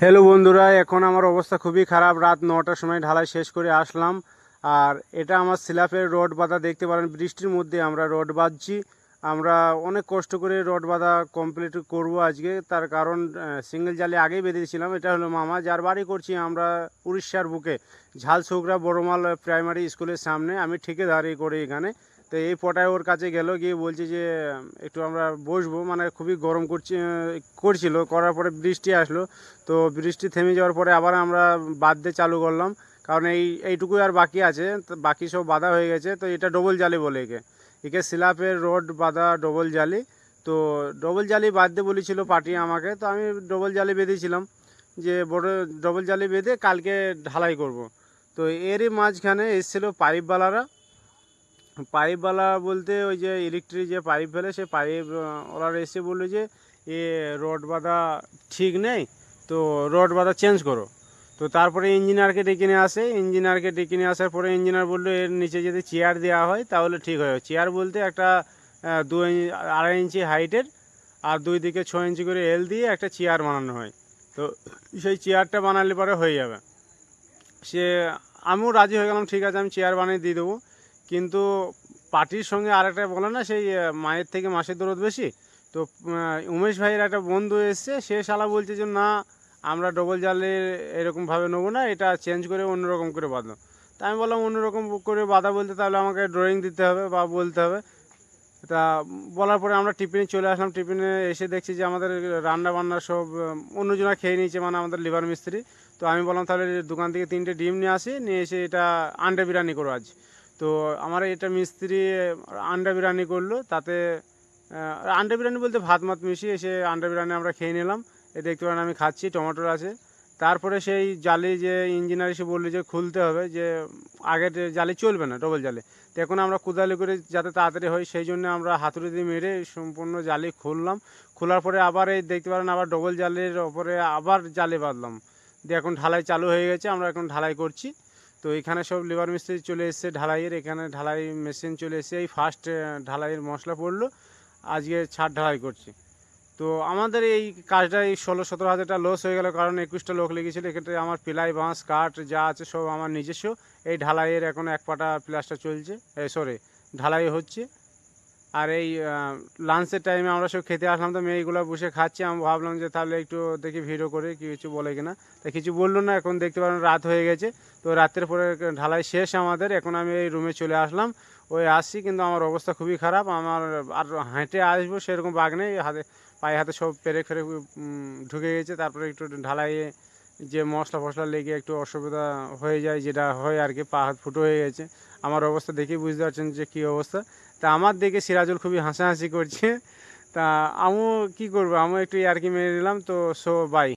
Hello বন্ধুরা, এখন আমার অবস্থা খুবই খারাপ। রাত নটার সময় ঢালাই শেষ করে আসলাম। আর এটা আমার সিলাপের রড বাঁধা, দেখতে পারেন বৃষ্টির মধ্যে আমরা রড বাঁধছি। আমরা অনেক কষ্ট করে রড বাঁধা কমপ্লিট করব আজকে। তার কারণ সিঙ্গেল জালে আগেই বেঁধেছিলাম এটা হলো মামা, যার বাড়ি করছি আমরা উড়িষ্যার বুকে। ঝালসৌগরা বড়মাল প্রাইমারি স্কুলের সামনে। আমি ঠিকাদারি করি এখানে। তো এই পটায় ওর কাছে গেল, গিয়ে বলছে যে, একটু আমরা বসবো মানে খুবই গরম করছি, করছিল, করার পরে বৃষ্টি আসলো। তো বৃষ্টি থেমে যাওয়ার পরে আবার আমরা দিয়ে চালু করলাম, কারণ এই, এইটুকুই আর বাকি আছে, তো বাকি সব বাধা হয়ে গেছে, তো এটা ডবল জালি বলে একে। একে সিলাপের রোড বাঁধা ডবল জালি, তো ডবল জালি বাঁধতে বলেছিল পার্টি আমাকে, তো আমি ডবল জালি বেঁধেছিলাম, যে বড় ডবল জালি বেঁধে কালকে ঢালাই করব। তো এরই মাঝখানে এসেছিল পাইপওয়ালারা পাইপওয়ালা বলতে ওই যে ইলেকট্রিক যে পাইপ ফেলে সে পাইপ ওরা এসে বলল যে, এ রড বাঁধা ঠিক নেই, তো রড বাঁধা চেঞ্জ করো। তো তারপরে ইঞ্জিনিয়ারকে ডেকে নিয়ে আসে। ইঞ্জিনিয়ারকে ডেকে নিয়ে আসার পরে ইঞ্জিনিয়ার বলল, এর নিচে যদি চেয়ার দেওয়া হয়, তাহলে ঠিক হয় চেয়ার বলতে একটা দু আড়াই ইঞ্চি হাইটের আর দুই দিকে ছ ইঞ্চি করে এল দিয়ে একটা চেয়ার বানানো হয়। তো সেই চেয়ারটা বানালে পরে হয়ে যাবে। সে, আমিও রাজি হয়ে গেলাম, ঠিক আছে, আমি চেয়ার বানিয়ে দিয়ে দেবো। কিন্তু পার্টির সঙ্গে আরেকটা বলে না, সেই মায়ের থেকে মাসের দরদ বেশি। তো উমেশ ভাইয়ের একটা বন্ধু এসছে, সে শালা বলছে যে, না, আমরা ডবল জালে এরকমভাবে নেব না, এটা চেঞ্জ করে অন্যরকম করে বাঁধো তা আমি বললাম, অন্যরকম করে বাঁধা বলতে তাহলে আমাকে ড্রয়িং দিতে হবে বা বলতে হবে। তা বলার পরে আমরা টিফিনে চলে আসলাম। টিফিনে এসে দেখছি যে, আমাদের রান্না বান্না সব অন্যজনা খেয়ে নিয়েছে মানে আমাদের লিভার মিস্ত্রি। তো আমি বললাম, তাহলে দোকান থেকে তিনটে ডিম নিয়ে আসি, নিয়ে এসে এটা আন্ডা বিরিয়ানি করো আজ। তো আমার এটা মিস্ত্রি আন্ডা বিরিয়ানি করল, তাতে আন্ডা বিরিয়ানি বলতে ভাত মাত মিশিয়ে এসে আন্ডা বিরিয়ানি আমরা খেয়ে নিলাম। এই দেখতে পারেন আমি খাচ্ছি টমেটোর আছে। তারপরে সেই জালি যে ইঞ্জিনিয়ার এসে বলল যে খুলতে হবে, যে আগের জালি চলবে না, ডবল জালে। তো এখন আমরা কোদালি করে যাতে তাড়াতাড়ি হয়, সেই জন্য আমরা হাতুড়ি দিয়ে মেরে সম্পূর্ণ জালি খুললাম। খোলার পরে আবার এই দেখতে পারেন আবার ডবল জালের ওপরে আবার জালি বাঁধলাম। দিয়ে এখন ঢালাই চালু হয়ে গেছে, আমরা এখন ঢালাই করছি। তো এখানে সব লেবার মিস্ত্রি চলে এসছে ঢালাইয়ের, এখানে ঢালাই মেশিন চলে এসছে। এই ফার্স্ট ঢালাইয়ের মশলা পড়ল, আজকে ছাদ ঢালাই করছি। তো আমাদের এই কাজটা এই ষোলো সতেরো হাজারটা লস হয়ে গেল, কারণ একুশটা লোক লেগেছিল। এক্ষেত্রে আমার পিলাই বাঁশ, কাঠ যা আছে সব আমার নিজস্ব। এই ঢালাইয়ের এখন এক পাটা প্লাস্টার চলছে সরি ঢালাই হচ্ছে। আর এই লাঞ্চের টাইমে আমরা সব খেতে আসলাম, তো মেয়েগুলো বসে খাচ্ছি, আমি ভাবলাম যে তাহলে একটু দেখি ভিডিও করে কিছু বলে কিনা। তা কিছু বলল না, এখন দেখতে পারেন রাত হয়ে গেছে। তো রাতের পরে ঢালাই শেষ আমাদের, এখন আমি এই রুমে চলে আসলাম। ওই আসছি, কিন্তু আমার অবস্থা খুবই খারাপ, আমার আর হেঁটে আসব সেরকম বাঘ নেই, হাতে, পায়ে হাতে সব পেরে ফেরে ঢুকে গেছে, তারপরে একটু ঢালাইয়ে যে মশলা ফসলা লেগে একটু অসুবিধা হয়ে যায়, যেটা হয় আর কি, পা হাত ফুটো হয়ে গেছে। আমার অবস্থা দেখেই বুঝতে পারছেন যে কী অবস্থা। তা আমার দেখে সিরাজুল খুবই হাসাহাসি করছে। তা আমিও কী করব? আমিও একটু ইয়ার্কি মেরে দিলাম তো সো বাই